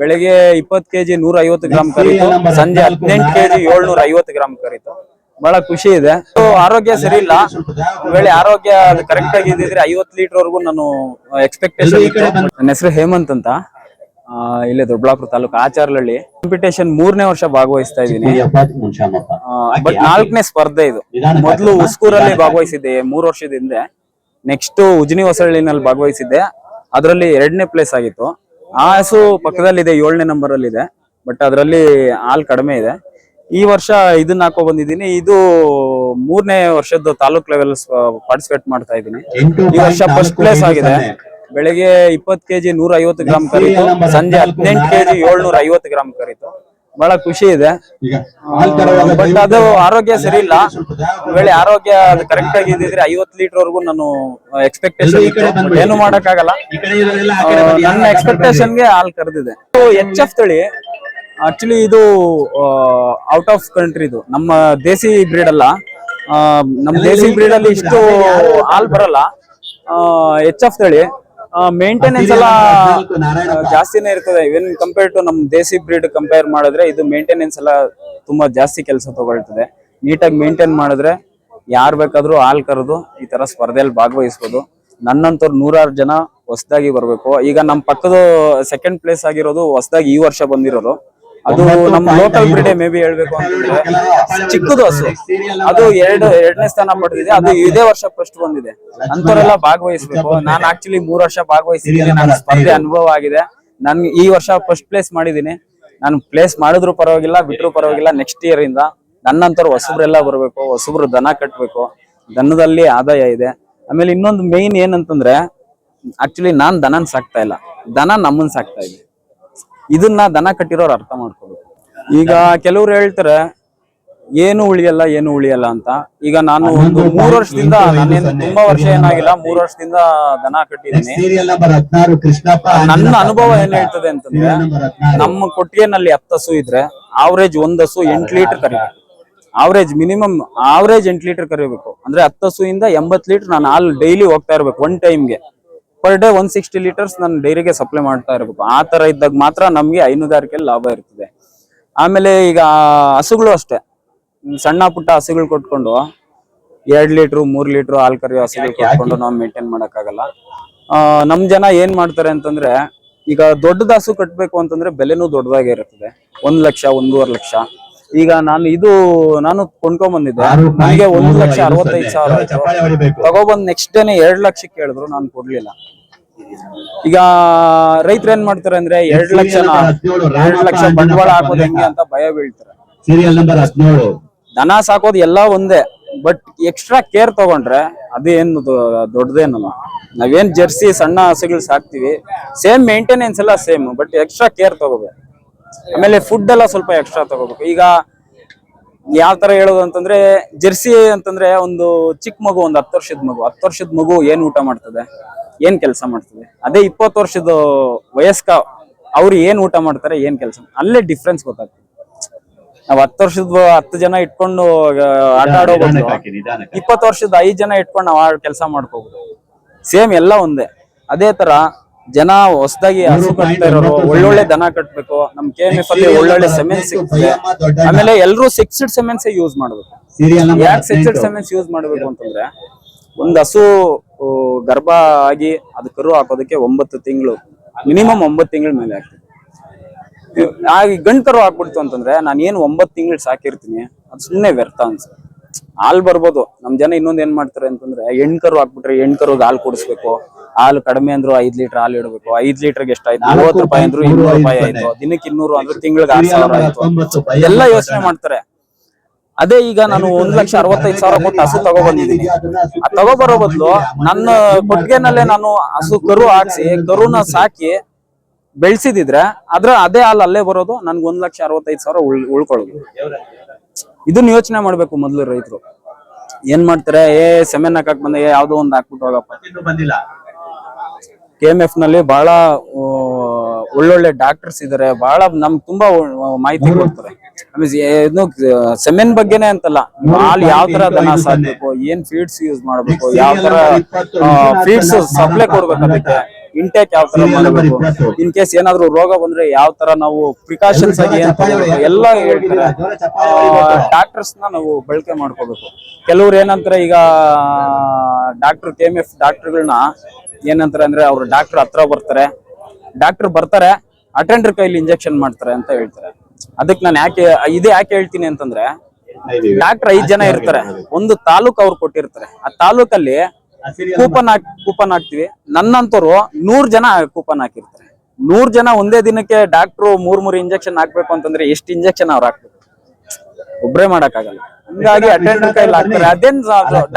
ಬೆಳಿಗ್ಗೆ ಇಪ್ಪತ್ ಕೆಜಿ ನೂರ ಐವತ್ತು ಗ್ರಾಮ್ ಕರೀತು. ಸಂಜೆ ಹದಿನೆಂಟು ಕೆಜಿ ಏಳ್ನೂರ ಐವತ್ತು ಗ್ರಾಮ್ ಕರೀತು. ಬಹಳ ಖುಷಿ ಇದೆ. ಆರೋಗ್ಯ ಸರಿ ಇಲ್ಲ. ವೇಳೆ ಆರೋಗ್ಯ ಕರೆಕ್ಟ್ ಆಗಿ ಇದ್ದಿದ್ರೆ ಐವತ್ತು ಲೀಟರ್ ವರೆಗೂ ನಾನು ಎಕ್ಸ್ಪೆಕ್ಟೇಷನ್ ಇತ್ತು. ನನ್ನ ಹೆಸರು ಹೇಮಂತ್ ಅಂತ. ಇಲ್ಲೇ ದೊಡ್ಡಬಳ್ಳಾಪುರ ತಾಲೂಕು ಆಚಾರ್ಲಹಳ್ಳಿ ಕಾಂಪಿಟೇಷನ್ ಮೂರನೇ ವರ್ಷ ಭಾಗವಹಿಸ್ತಾ ಇದ್ದೀನಿ. ಬಟ್ ನಾಲ್ಕನೇ ಸ್ಪರ್ಧೆ ಇದು. ಮೊದಲು ಉಸ್ಕೂರಲ್ಲಿ ಭಾಗವಹಿಸಿದ್ದೆ ಮೂರು ವರ್ಷದ ಹಿಂದೆ ನೆಕ್ಸ್ಟ್ ಉಜ್ನಿ ಹೊಸಳ್ಳಿನಲ್ಲಿ ಭಾಗವಹಿಸಿದ್ದೆ. ಅದರಲ್ಲಿ ಎರಡನೇ ಪ್ಲೇಸ್ ಆಗಿತ್ತು. ಆ ಹಸು ಪಕ್ಕದಲ್ಲಿದೆ ಏಳನೇ ನಂಬರ್ ಅಲ್ಲಿ ಇದೆ ಬಟ್ ಅದರಲ್ಲಿ ಹಾಲ್ ಕಡಿಮೆ ಇದೆ. ಈ ವರ್ಷ ಇದನ್ನ ಹಾಕೋ ಬಂದಿದ್ದೀನಿ. ಇದು ಮೂರನೇ ವರ್ಷದ ತಾಲೂಕ್ ಲೆವೆಲ್ ಪಾರ್ಟಿಸಿಪೇಟ್ ಮಾಡ್ತಾ ಇದ್ದೀನಿ. ಈ ವರ್ಷ ಫಸ್ಟ್ ಪ್ಲೇಸ್ ಆಗಿದೆ. ಬೆಳಿಗ್ಗೆ ಇಪ್ಪತ್ ಕೆಜಿ ನೂರ ಐವತ್ತು ಗ್ರಾಮ್ ಕರೀತು ಸಂಜೆ ಹದಿನೆಂಟು ಕೆಜಿ ಏಳ್ನೂರ ಐವತ್ತು ಗ್ರಾಮ್ ಕರೀತು. ಬಹಳ ಖುಷಿ ಇದೆ. ಬಟ್ ಅದು ಆರೋಗ್ಯ ಸರಿ ಇಲ್ಲ. ವೇಳೆ ಆರೋಗ್ಯ ಕರೆಕ್ಟ್ ಆಗಿ ಇದ್ರೆ ಐವತ್ ಲೀಟರ್ ವರೆಗೂ ನಾನು ಎಕ್ಸ್ಪೆಕ್ಟೇಷನ್ ಇತ್ತು. ಏನು ಮಾಡಕ್ಕಾಗಲ್ಲ. ಆ, ನನ್ನ ಎಕ್ಸ್ಪೆಕ್ಟೇಷನ್ಗೆ ಹಾಲ್ ಕರೆದಿದೆ. ಎಚ್ ಎಫ್ ತಳಿ ಆಕ್ಚುಲಿ ಇದು ಔಟ್ ಆಫ್ ಕಂಟ್ರಿ ಇದು. ನಮ್ಮ ದೇಸಿ ಬ್ರೀಡ್ ಅಲ್ಲ. ಆ, ನಮ್ಮ ದೇಸಿ ಬ್ರೀಡ್ ಅಲ್ಲಿ ಇಷ್ಟು ಹಾಲ್ ಬರಲ್ಲ. ಎಚ್ ಎಫ್ ತಳಿ. ಮೇಂಟೆನೆನ್ಸ್ ಎಲ್ಲ ಜಾಸ್ತಿನೇ ಇರ್ತದೆ. ಇವನ್ ಕಂಪೇರ್ ಟು ನಮ್ ದೇಸಿ ಬ್ರೀಡ್ ಕಂಪೇರ್ ಮಾಡಿದ್ರೆ ಇದು ಮೇಂಟೆನೆನ್ಸ್ ಎಲ್ಲ ತುಂಬಾ ಜಾಸ್ತಿ ಕೆಲಸ ತಗೊಳ್ತದೆ. ನೀಟಾಗಿ ಮೇಂಟೈನ್ ಮಾಡಿದ್ರೆ ಯಾರ್ ಬೇಕಾದ್ರೂ ಹಾಲ್ ಕರೆದು ಈ ತರ ಸ್ಪರ್ಧೆಯಲ್ಲಿ ಭಾಗವಹಿಸ್ಬೋದು. ನನ್ನಂತವ್ರು ನೂರಾರು ಜನ ಹೊಸದಾಗಿ ಬರ್ಬೇಕು. ಈಗ ನಮ್ ಪಕ್ಕದ ಸೆಕೆಂಡ್ ಪ್ಲೇಸ್ ಆಗಿರೋದು ಹೊಸದಾಗಿ ಈ ವರ್ಷ ಬಂದಿರೋದು. ಅದು ನಮ್ಮ ಲೋಕಲ್ ಬ್ರೀಡೆ ಮೇ ಬಿ ಹೇಳ್ಬೇಕು ಅಂತಂದ್ರೆ ಚಿಕ್ಕದು ಹಸು. ಅದು ಎರಡು ಎರಡನೇ ಸ್ಥಾನ ಪಡೆದಿದೆ. ಅದು ಇದೇ ವರ್ಷ ಫಸ್ಟ್ ಬಂದಿದೆ. ಅಂತವರೆಲ್ಲ ಭಾಗವಹಿಸ್ಬೇಕು. ನಾನು ಆಕ್ಚುಲಿ ಮೂರ್ ವರ್ಷ ಭಾಗವಹಿಸಿದ್ದೀನಿ. ನನ್ನ ಸ್ಪರ್ಧೆ ಅನುಭವ ಆಗಿದೆ. ನನ್ ಈ ವರ್ಷ ಫಸ್ಟ್ ಪ್ಲೇಸ್ ಮಾಡಿದೀನಿ ನಾನು ಪ್ಲೇಸ್ ಮಾಡಿದ್ರು ಪರವಾಗಿಲ್ಲ ಬಿಟ್ರು ಪರವಾಗಿಲ್ಲ ನೆಕ್ಸ್ಟ್ ಇಯರ್ ಇಂದ ನನ್ನಂತರ ಹೊಸಬ್ರೆಲ್ಲ ಬರ್ಬೇಕು ಹೊಸಬ್ರು ದನ ಕಟ್ಬೇಕು. ದನದಲ್ಲಿ ಆದಾಯ ಇದೆ. ಆಮೇಲೆ ಇನ್ನೊಂದು ಮೇನ್ ಏನಂತಂದ್ರೆ ಆಕ್ಚುಲಿ ನಾನ್ ದನನ್ ಸಾಕ್ತಾ ಇಲ್ಲ. ದನ ನಮ್ಮನ್ ಸಾಕ್ತಾ ಇದೆ. ಇದನ್ನ ದನ ಕಟ್ಟಿರೋರು ಅರ್ಥ ಮಾಡ್ಕೋಬೇಕು. ಈಗ ಕೆಲವ್ರು ಹೇಳ್ತಾರೆ ಏನು ಉಳಿಯಲ್ಲ ಏನು ಉಳಿಯಲ್ಲ ಅಂತ. ಈಗ ನಾನು ಒಂದು ಮೂರು ವರ್ಷದಿಂದ ನಾನೇನು ತುಂಬಾ ವರ್ಷ ಏನಾಗಿಲ್ಲ ಮೂರ್ ವರ್ಷದಿಂದ ದನ ಕಟ್ಟಿದ್ದೀನಿ. ನನ್ನ ಅನುಭವ ಏನ್ ಹೇಳ್ತದೆ ಅಂತಂದ್ರೆ ನಮ್ಮ ಕೊಟ್ಟಿಗೆನಲ್ಲಿ ಹತ್ತು ಹಸು ಇದ್ರೆ ಆವರೇಜ್ ಒಂದ್ ಹಸು ಎಂಟ್ ಲೀಟರ್ ಕರಿಬೇಕು. ಆವರೇಜ್ ಮಿನಿಮಮ್ ಆವರೇಜ್ ಎಂಟ್ ಲೀಟರ್ ಕರಿಬೇಕು. ಅಂದ್ರೆ ಹತ್ತು ಇಂದ ಎಂಬತ್ ಲೀಟರ್ ನಾನು ಹಾಲು ಡೈಲಿ ಹೋಗ್ತಾ ಇರ್ಬೇಕು ಒನ್ ಟೈಮ್ಗೆ per day one sixty litres ನಾನು ಡೈರಿಗೆ ಸಪ್ಲೈ ಮಾಡ್ತಾ ಇರಬೇಕು. ಆ ತರ ಇದ್ದಾಗ ಮಾತ್ರ ನಮ್ಗೆ ಹೈನುಗಾರಿಕೆಯಲ್ಲಿ ಲಾಭ ಇರ್ತದೆ. ಆಮೇಲೆ ಈಗ ಹಸುಗಳು ಅಷ್ಟೇ. ಸಣ್ಣ ಪುಟ್ಟ ಹಸುಗಳು ಕೊಟ್ಕೊಂಡು ಎರಡ್ ಲೀಟ್ರು ಮೂರ್ ಲೀಟ್ರು ಹಾಲು ಕರಿಯೋ ಹಸುಗಳು ಕೊಟ್ಕೊಂಡು ನಾವು ಮೇಂಟೈನ್ ಮಾಡೋಕ್ಕಾಗಲ್ಲ. ನಮ್ ಜನ ಏನ್ ಮಾಡ್ತಾರೆ ಅಂತಂದ್ರೆ ಈಗ ದೊಡ್ಡದ ಹಸು ಕಟ್ಬೇಕು ಅಂತಂದ್ರೆ ಬೆಲೆನೂ ದೊಡ್ಡದಾಗಿ ಇರ್ತದೆ. ಒಂದ್ ಲಕ್ಷ ಒಂದೂವರೆ ಲಕ್ಷ. ಈಗ ನಾನು ಇದು ನಾನು ಕೊಂಡ್ಕೊಂಡ್ ಬಂದಿದ್ದೆ ನನಗೆ ಒಂದು ಲಕ್ಷ ಅರವತ್ತೈದು ಸಾವಿರ ತಗೊಬಂದ್ ನೆಕ್ಸ್ಟ್ ಡೇನೆ ಎರಡ್ ಲಕ್ಷ ಕೇಳಿದ್ರು ನಾನು ಕೊಡ್ಲಿಲ್ಲ. ಈಗ ರೈತರು ಏನ್ ಮಾಡ್ತಾರೆ ಅಂದ್ರೆ ಎರಡ್ ಲಕ್ಷ ಎರಡ್ ಲಕ್ಷ ಬಂಡವಾಳ ಹಾಕೋದು ಹೆಂಗೆ ಅಂತ ಭಯ ಬೀಳ್ತಾರೆ. ಸೀರಿಯಲ್ ನಂಬರ್ ಹದಿನೇಳು. ದನ ಸಾಕೋದು ಎಲ್ಲಾ ಒಂದೇ ಬಟ್ ಎಕ್ಸ್ಟ್ರಾ ಕೇರ್ ತಗೊಂಡ್ರೆ ಅದೇನು ದೊಡ್ಡದೇನಲ್ಲ. ನಾವೇನ್ ಜರ್ಸಿ ಸಣ್ಣ ಹಸುಗಳು ಸಾಕ್ತಿವಿ ಸೇಮ್ ಮೇಂಟೆನೆನ್ಸ್ ಎಲ್ಲ ಸೇಮ್ ಬಟ್ ಎಕ್ಸ್ಟ್ರಾ ಕೇರ್ ತಗೋಬೇಕು. ಆಮೇಲೆ ಫುಡ್ ಎಲ್ಲ ಸ್ವಲ್ಪ ಎಕ್ಸ್ಟ್ರಾ ತಗೋಬೇಕು. ಈಗ ಯಾವ ತರ ಹೇಳೋದು ಅಂತಂದ್ರೆ ಜರ್ಸಿ ಅಂತಂದ್ರೆ ಒಂದು ಚಿಕ್ಕ ಮಗು ಒಂದು ಹತ್ತು ವರ್ಷದ ಮಗು. ಹತ್ತು ವರ್ಷದ ಮಗು ಏನ್ ಊಟ ಮಾಡ್ತದೆ? ಏನ್ ಕೆಲಸ ಮಾಡ್ತದೆ? ಅದೇ ಇಪ್ಪತ್ತು ವರ್ಷದ ವಯಸ್ಕ ಅವ್ರು ಏನ್ ಊಟ ಮಾಡ್ತಾರೆ ಏನ್ ಕೆಲಸ ಅಲ್ಲೇ ಡಿಫ್ರೆನ್ಸ್ ಗೊತ್ತಾಗ್ತದೆ. ನಾವ್ ಹತ್ತು ವರ್ಷದ ಹತ್ತು ಜನ ಇಟ್ಕೊಂಡು ಆಟ ಆಡೋ ಇಪ್ಪತ್ತು ವರ್ಷದ ಐದ್ ಜನ ಇಟ್ಕೊಂಡು ನಾವು ಕೆಲಸ ಮಾಡ್ಕೋಬಹುದು ಸೇಮ್ ಎಲ್ಲ ಒಂದೇ. ಅದೇ ತರ ಜನ ಹೊಸದಾಗಿ ಹಸು ಕಟ್ತಾ ಇರೋರು ಒಳ್ಳೊಳ್ಳೆ ದನ ಕಟ್ಬೇಕು. ನಮ್ ಕೆ ಎಂ ಎಫ್ ಅಲ್ಲಿ ಒಳ್ಳೊಳ್ಳೆ ಸೆಮೆನ್ಸ್ ಸಿಗುತ್ತೆ ಆಮೇಲೆ ಎಲ್ಲರೂ ಸಿಕ್ಸ್ಡ್ ಸೆಮೆನ್ಸ್ ಯೂಸ್ ಮಾಡ್ಬೇಕು. ಯಾಕೆ ಸಿಕ್ಸ್ಡ್ ಸೆಮೆನ್ಸ್ ಯೂಸ್ ಮಾಡ್ಬೇಕು ಅಂತಂದ್ರೆ ಒಂದ್ ಹಸು ಗರ್ಭ ಆಗಿ ಅದು ಕರು ಹಾಕೋದಕ್ಕೆ ಒಂಬತ್ತು ತಿಂಗಳು. ಮಿನಿಮಮ್ ಒಂಬತ್ತು ತಿಂಗಳ ಮೇಲೆ ಆಗ್ತದೆ. ಆ ಗಂಡ್ ಕರು ಹಾಕ್ಬಿಡ್ತು ಅಂತಂದ್ರೆ ನಾನು ಏನು ಒಂಬತ್ತು ತಿಂಗಳು ಸಾಕಿರ್ತೀನಿ ಅದು ಸುಮ್ಮನೆ ವ್ಯರ್ಥ ಅನ್ಸುತ್ತೆ. ಹಾಲ್ ಬರ್ಬೋದು. ನಮ್ ಜನ ಇನ್ನೊಂದ್ ಏನ್ ಮಾಡ್ತಾರೆ ಅಂತಂದ್ರೆ ಹೆಣ್ ಕರು ಹಾಕ್ಬಿಟ್ರೆ ಹೆಣ್ ಕರುಗೆ ಹಾಲು ಕುಡಿಸ್ಬೇಕು. ಹಾಲು ಕಡಿಮೆ ಅಂದ್ರು ಐದ್ ಲೀಟರ್ ಹಾಲು ಇಡಬೇಕು. ಐದ್ ಲೀಟರ್ಗೆ ಎಷ್ಟಾಯ್ತು ಮೂವತ್ತು ರೂಪಾಯಿ ಅಂದ್ರು ಇನ್ನೂರು ರೂಪಾಯಿ ಆಯ್ತು. ದಿನಕ್ಕೆ ಇನ್ನೂರು ಅಂದ್ರೆ ತಿಂಗಳಿಗೆ ಆರ್ ಸಾವಿರ ಆಯ್ತು. ಎಲ್ಲ ಯೋಚನೆ ಮಾಡ್ತಾರೆ. ಅದೇ ಈಗ ನಾನು ಒಂದ್ ಲಕ್ಷ ಅರವತ್ತೈದು ಸಾವಿರ ಕೊಟ್ಟು ಹಸು ತಗೊಬಂದಿದ್ದೀನಿ. ಆ ತಗೊಬರೋ ಬದಲು ನನ್ನ ಕೊಟ್ಟಿಗೆನಲ್ಲೇ ನಾನು ಹಸು ಕರು ಹಾಕ್ಸಿ ಕರುನ ಸಾಕಿ ಬೆಳ್ಸಿದಿದ್ರೆ ಅದ್ರ ಅದೇ ಹಾಲು ಅಲ್ಲೇ ಬರೋದು ನನ್ಗೆ ಒಂದ್ ಲಕ್ಷ ಅರವತ್ತೈದು ಸಾವಿರ ಉಳ್ ಉಳ್ಕೊಳ್ಳೋದು. ಇದನ್ನ ಯೋಚನೆ ಮಾಡ್ಬೇಕು ಮೊದ್ಲು ರೈತರು. ಏನ್ ಮಾಡ್ತಾರೆ? ಏ ಸೆಮೆನ್ ಹಾಕಕ್ ಬಂದ ಯಾವ್ದೋ ಒಂದ್ ಹಾಕ್ಬಿಟ್ಟು ಹೋಗಪ್ಪ. ಬಂದಿಲ್ಲ. ಕೆ ಎಂ ಎಫ್ನಲ್ಲಿ ಬಹಳ ಒಳ್ಳೊಳ್ಳೆ ಡಾಕ್ಟರ್ಸ್ ಇದಾರೆ. ಬಹಳ ನಮ್ಗೆ ತುಂಬಾ ಮಾಹಿತಿ ಕೊಡ್ತಾರೆ. ಸೆಮೆನ್ ಬಗ್ಗೆನೆ ಅಂತಲ್ಲ. ಹಾಲು ಯಾವ ತರ ದನ ಸಾಕ್ಬೇಕು? ಏನ್ ಫೀಡ್ಸ್ ಯೂಸ್ ಮಾಡ್ಬೇಕು? ಯಾವ ತರ ಫೀಡ್ಸ್ ಸಪ್ಲೈ ಕೊಡ್ಬೇಕು ಅದಕ್ಕೆ? ಇಂಟೇಕ್ ಯಾವ ತರ ಮಾಡಬೇಕು? ಇನ್ ಕೇಸ್ ಏನಾದ್ರು ರೋಗ ಬಂದ್ರೆ ಯಾವ ತರ ನಾವು ಪ್ರಿಕಾಷನ್ಸ್ ಆಗಿ ಏನ್ ಎಲ್ಲ ಹೇಳ್ತಾರೆ. ಡಾಕ್ಟರ್ಸ್ನ ನಾವು ಬಳಕೆ ಮಾಡ್ಕೋಬೇಕು. ಕೆಲವ್ರು ಏನಂತಾರೆ ಈಗ ಡಾಕ್ಟರ್ ಕೆ ಎಂ ಎಫ್ ಡಾಕ್ಟರ್ಗಳನ್ನ ಏನಂತಾರೆ ಅಂದ್ರೆ ಅವ್ರು ಡಾಕ್ಟರ್ ಹತ್ರ ಬರ್ತಾರೆ. ಡಾಕ್ಟರ್ ಬರ್ತಾರೆ ಅಟೆಂಡರ್ ಕೈಲಿ ಇಂಜೆಕ್ಷನ್ ಮಾಡ್ತಾರೆ ಅಂತ ಹೇಳ್ತಾರೆ. ಅದಕ್ಕೆ ನಾನು ಯಾಕೆ ಇದೇ ಯಾಕೆ ಹೇಳ್ತೀನಿ ಅಂತಂದ್ರೆ ಡಾಕ್ಟರ್ ಐದ್ ಜನ ಇರ್ತಾರೆ. ಒಂದು ತಾಲೂಕ್ ಅವ್ರು ಕೊಟ್ಟಿರ್ತಾರೆ. ಆ ತಾಲೂಕಲ್ಲಿ ಕೂಪನ್ ಹಾಕ್ ಕೂಪನ್ ಹಾಕ್ತಿವಿ. ನನ್ನಂತವ್ರು ನೂರ್ ಜನ ಕೂಪನ್ ಹಾಕಿರ್ತಾರೆ. ನೂರ್ ಜನ ಒಂದೇ ದಿನಕ್ಕೆ ಡಾಕ್ಟ್ರು ಮೂರ್ ಮೂರ್ ಇಂಜೆಕ್ಷನ್ ಹಾಕ್ಬೇಕು ಅಂತಂದ್ರೆ ಎಷ್ಟು ಇಂಜೆಕ್ಷನ್ ಅವ್ರು ಹಾಕ್ಬೇಕು? ಒಬ್ರೇ ಮಾಡಕ್ಕಾಗಲ್ಲ. ಹಂಗಾಗಿ ಅಟೆಂಡರ್ ಕೈಲಿ ಹಾಕ್ತಾರೆ. ಅದೇನ್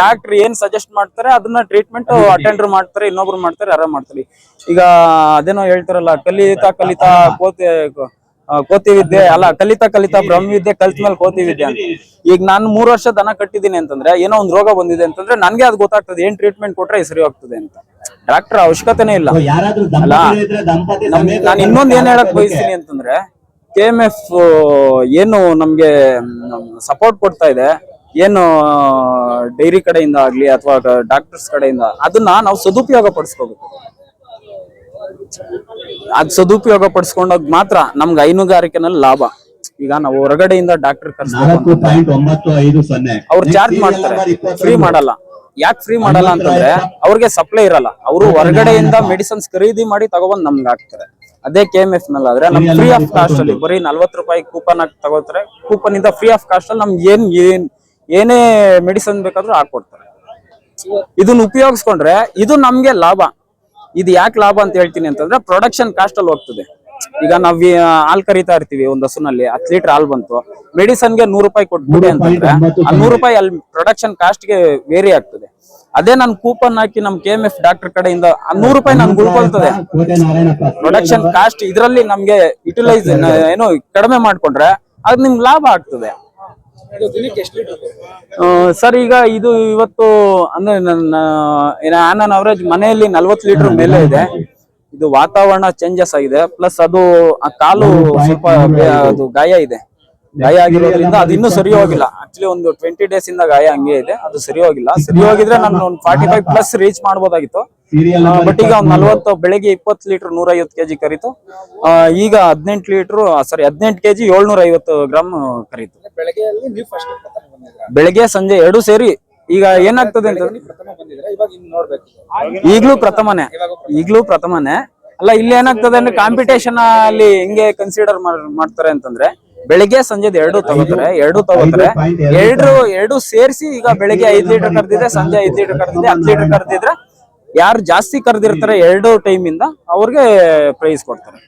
ಡಾಕ್ಟರ್ ಏನ್ ಸಜೆಸ್ಟ್ ಮಾಡ್ತಾರೆ ಅದನ್ನ ಟ್ರೀಟ್ಮೆಂಟ್ ಅಟೆಂಡರ್ ಮಾಡ್ತಾರೆ ಇನ್ನೊಬ್ರು ಮಾಡ್ತಾರೆ ಆರಾಮ್ ಮಾಡ್ತಾರೆ. ಈಗ ಅದೇನೋ ಹೇಳ್ತಾರಲ್ಲ ಕಲಿತಾ ಕಲಿತಾ ಕೋತಿ ಕೋತಿ ವಿದ್ಯೆ ಅಲ್ಲ ಕಲಿತಾ ಕಲಿತಾ ಬ್ರಹ್ಮ ವಿದ್ಯೆ ಕಲ್ತ ಮೇಲೆ ಕೋತಿ ವಿದ್ಯೆ ಅಂತ. ಈಗ ನಾನು ಮೂರ್ ವರ್ಷ ದನ ಕಟ್ಟಿದ್ದೀನಿ ಅಂತಂದ್ರೆ ಏನೋ ಒಂದ್ ರೋಗ ಬಂದಿದೆ ಅಂತಂದ್ರೆ ನನ್ಗೆ ಅದು ಗೊತ್ತಾಗ್ತದೆ ಏನ್ ಟ್ರೀಟ್ಮೆಂಟ್ ಕೊಟ್ರೆ ಸರಿ ಹೋಗ್ತದೆ ಅಂತ. ಡಾಕ್ಟರ್ ಅವಶ್ಯಕತೆನೇ ಇಲ್ಲ. ಅಲ್ಲ, ನಾನು ಇನ್ನೊಂದ್ ಏನ್ ಹೇಳಕ್. ಬಯಸ್ತೀನಿ ಅಂತಂದ್ರೆ ಕೆ ಎಂ ಎಫ್ ಏನು ನಮ್ಗೆ ಸಪೋರ್ಟ್ ಕೊಡ್ತಾ ಇದೆ. ಏನು ಡೈರಿ ಕಡೆಯಿಂದ ಆಗ್ಲಿ ಅಥವಾ ಡಾಕ್ಟರ್ಸ್ ಕಡೆಯಿಂದ ಅದನ್ನ ನಾವು ಸದುಪಯೋಗ ಪಡಿಸ್ಕೋಬೇಕು. ಅದ್ ಸದುಪಯೋಗ ಪಡಿಸ್ಕೊಂಡಾಗ ಮಾತ್ರ ನಮ್ಗೆ ಹೈನುಗಾರಿಕೆನಲ್ಲಿ ಲಾಭ. ಈಗ ನಾವು ಹೊರಗಡೆಯಿಂದ ಡಾಕ್ಟರ್ ಅವ್ರು ಚಾರ್ಜ್ ಮಾಡ್ತಾರೆ. ಫ್ರೀ ಮಾಡಲ್ಲ. ಯಾಕೆ ಫ್ರೀ ಮಾಡಲ್ಲ ಅಂತಂದ್ರೆ ಅವ್ರಿಗೆ ಸಪ್ಲೈ ಇರಲ್ಲ. ಅವರು ಹೊರಗಡೆಯಿಂದ ಮೆಡಿಸಿನ್ಸ್ ಖರೀದಿ ಮಾಡಿ ತಗೊಬಂದ್ ನಮ್ಗೆ ಹಾಕ್ತಾರೆ. ಅದೇ ಕೆ ಎಂ ಎಫ್ನಲ್ಲಿ. ಆದ್ರೆ ನಮ್ಗೆ ಫ್ರೀ ಆಫ್ ಕಾಸ್ಟ್ ಅಲ್ಲಿ ಬರೀ ನಲ್ವತ್ ರೂಪಾಯಿ ಕೂಪನ್ ಹಾಕಿ ತಗೋತಾರೆ. ಕೂಪನ್ ಇಂದ ಫ್ರೀ ಆಫ್ ಕಾಸ್ಟ್ ಅಲ್ಲಿ ನಮ್ಗೆ ಏನ್ ಏನ್ ಏನೇ ಮೆಡಿಸಿನ್ ಬೇಕಾದ್ರೂ ಹಾಕೊಡ್ತಾರೆ. ಇದನ್ನ ಉಪಯೋಗಿಸ್ಕೊಂಡ್ರೆ ಇದು ನಮ್ಗೆ ಲಾಭ. ಇದು ಯಾಕೆ ಲಾಭ ಅಂತ ಹೇಳ್ತೀನಿ ಅಂತಂದ್ರೆ ಪ್ರೊಡಕ್ಷನ್ ಕಾಸ್ಟ್ ಅಲ್ಲಿ ಹೋಗ್ತದೆ. ಈಗ ನಾವ್ ಹಾಲ್ ಕರಿತಾ ಇರ್ತೀವಿ ಒಂದ್ ಹಸುನಲ್ಲಿ ಹತ್ ಲೀಟರ್ ಹಾಲ್ ಬಂತು. ಮೆಡಿಸನ್ಗೆ ನೂರು ರೂಪಾಯಿ ಕೊಟ್ಬಿಡಿ ಅಂತಂದ್ರೆ ಆ ನೂರು ರೂಪಾಯಿ ಅಲ್ಲಿ ಪ್ರೊಡಕ್ಷನ್ ಕಾಸ್ಟ್ಗೆ ವೇರಿ ಆಗ್ತದೆ. ಅದೇ ನಾನು ಕೂಪನ್ ಹಾಕಿ ನಮ್ ಕೆ ಎಂ ಎಫ್ ಡಾಕ್ಟರ್ ಕಡೆಯಿಂದ ನೂರು ರೂಪಾಯಿ ನಾನು ಉಳ್ಕೊಳ್ತದೆ. ಪ್ರೊಡಕ್ಷನ್ ಕಾಸ್ಟ್ ಇದರಲ್ಲಿ ನಮ್ಗೆ ಯುಟಿಲೈಸ್ ಏನು ಕಡಿಮೆ ಮಾಡ್ಕೊಂಡ್ರೆ ಅದು ನಿಮ್ಗೆ ಲಾಭ ಆಗ್ತದೆ. ಸರ್ ಈಗ ಇದು ಇವತ್ತು ಅಂದ್ರೆ ನನ್ನ ಆನ್ ಅವರೇಜ್ ಮನೆಯಲ್ಲಿ ನಲ್ವತ್ತು ಲೀಟರ್ ಮೇಲೆ ಇದೆ. ಇದು ವಾತಾವರಣ ಚೇಂಜಸ್ ಆಗಿದೆ. ಪ್ಲಸ್ ಅದು ಆ ಕಾಲು ಸ್ವಲ್ಪ ಅದು ಗಾಯ ಇದೆ. ಗಾಯ ಆಗಿರೋದ್ರಿಂದ ಅದು ಇನ್ನೂ ಸರಿ ಹೋಗಿಲ್ಲ ಆಕ್ಚುಲಿ ಒಂದು ಟ್ವೆಂಟಿ ಡೇಸ್ ಇಂದ ಗಾಯ ಹಂಗೆ ಇದೆ. ಅದು ಸರಿ ಹೋಗಿಲ್ಲ. ಸರಿ ಹೋಗಿದ್ರೆ ನಾನು ಒಂದು ಫಾರ್ಟಿ ಫೈವ್ ಪ್ಲಸ್ ರೀಚ್ ಮಾಡಬಹುದಾಗಿತ್ತು ಬಟ್ ಈಗ ಒಂದ್ ನಲ್ವತ್ತು ಬೆಳಿಗ್ಗೆ ಇಪ್ಪತ್ತು ಲೀಟರ್ ನೂರ ಐವತ್ತು ಕೆಜಿ ಕರೀತು. ಆ, ಈಗ ಹದಿನೆಂಟು ಲೀಟರ್ ಸಾರಿ ಹದಿನೆಂಟು ಕೆಜಿ ಏಳ್ನೂರ ಐವತ್ತು ಗ್ರಾಮ್ ಕರೀತು ಬೆಳಗ್ಗೆಯಲ್ಲಿ ನೀವು ಫಸ್ಟ್ ಪ್ರಥಮ ಬಂದಿದ್ರ ಬೆಳಗ್ಗೆ ಸಂಜೆ ಎರಡು ಸೇರಿ. ಈಗ ಏನಾಗ್ತದೆ ಅಂತ ಪ್ರಥಮ ಬಂದಿದ್ರ ಇವಾಗ ಇನ್ನು ನೋಡ್ಬೇಕು. ಈಗ್ಲೂ ಪ್ರಥಮನೇ. ಈಗ್ಲೂ ಪ್ರಥಮನೇ. ಅಲ್ಲ ಇಲ್ಲಿ ಏನಾಗ್ತದೆ ಅಂದ್ರೆ ಕಾಂಪಿಟೇಷನ್ ಅಲ್ಲಿ ಹೆಂಗೆ ಕನ್ಸಿಡರ್ ಮಾಡ್ತಾರೆ ಅಂತಂದ್ರೆ ಬೆಳಿಗ್ಗೆ ಸಂಜೆ ಎರಡು ತಗೋತಾರೆ ಎರಡು ತಗೋತಾರೆ. ಎರಡು ಎರಡು ಸೇರಿಸಿ ಈಗ ಬೆಳಿಗ್ಗೆ ಐದ್ ಲೀಟರ್ ಕರೆದಿದ್ರೆ ಸಂಜೆ ಐದ್ ಲೀಟರ್ ಕರ್ದಿದ್ರೆ ಹತ್ತು ಲೀಟರ್ ಕರ್ದಿದ್ರೆ ಯಾರು ಜಾಸ್ತಿ ಕರೆದಿರ್ತಾರೆ ಎರಡು ಟೈಮ್ ಇಂದ ಅವ್ರಿಗೆ ಪ್ರೈಸ್ ಕೊಡ್ತಾರೆ.